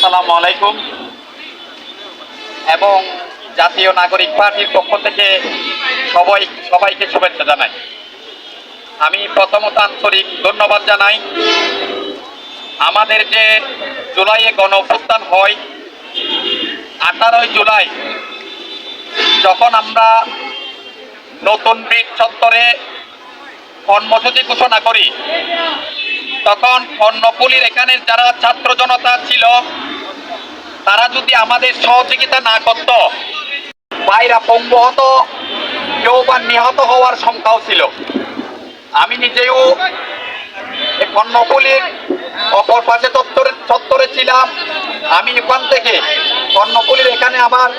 আসসালামু আলাইকুম। এবং জাতীয় নাগরিক পার্টির পক্ষ থেকে সবাই সবাইকে শুভেচ্ছা জানাই। আমি প্রথমত আন্তরিক ধন্যবাদ জানাই। আমাদের যে জুলাইয়ে গণ অভ্যুত্থান হয়, আঠারোই জুলাই যখন আমরা নতুন ব্রিজ চত্বরে কর্মসূচি ঘোষণা করি, তখন কর্ণফুলির এখানে যারা ছাত্র জনতা ছিল তারা যদি আমাদের সহযোগিতা না করত বাইরা পঙ্গু হতো কেউ বা নিহত হওয়ার সংখ্যাও ছিল। আমি নিজেও এই কর্ণফুলির অপর পাশে চত্বরে চত্বরে ছিলাম। আমি এখান থেকে কর্ণফুলির এখানে আমার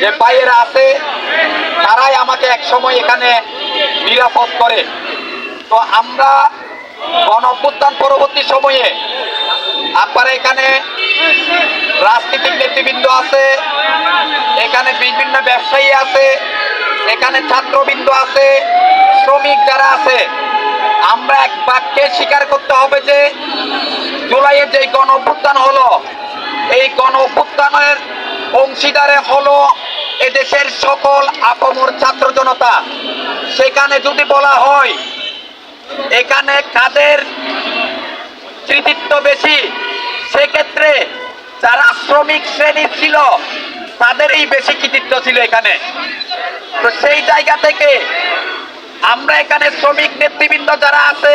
যে ভাইয়েরা আছে, তারাই আমাকে এক সময় এখানে নিরাপদ করে। তো আমরা গণ অভ্যুত্থান পরবর্তী সময়ে আপনারা এখানে রাজনীতিক নেতৃবৃন্দ আছে, এখানে বিভিন্ন ব্যবসায়ী আছে, এখানে ছাত্রবৃন্দ আছে, শ্রমিক যারা আছে, আমরা এক বাক্যে স্বীকার করতে হবে যে জুলাইয়ের যে গণ অভ্যুত্থান হলো, এই গণ অভ্যুত্থানের অংশীদারে হলো এদেশের সকল আপমর ছাত্র জনতা। সেখানে যদি বলা হয়, এখানে কাদের কৃতিত্ব বেশি, সেক্ষেত্রে যারা শ্রমিক শ্রেণি ছিল, তাদেরই বেশি কৃতিত্ব ছিল এখানে। তো সেই জায়গা থেকে আমরা এখানে শ্রমিক নেতৃবৃন্দ যারা আছে,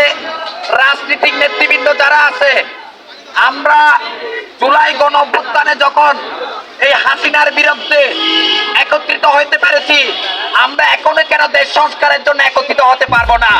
রাজনীতিক নেতৃবৃন্দ যারা আছে, আমরা জুলাই গণ অভ্যুত্থানে যখন এই হাসিনার বিরুদ্ধে একত্রিত হইতে পেরেছি, আমরা এখনও কেন দেশ সংস্কারের জন্য একত্রিত হতে পারব না?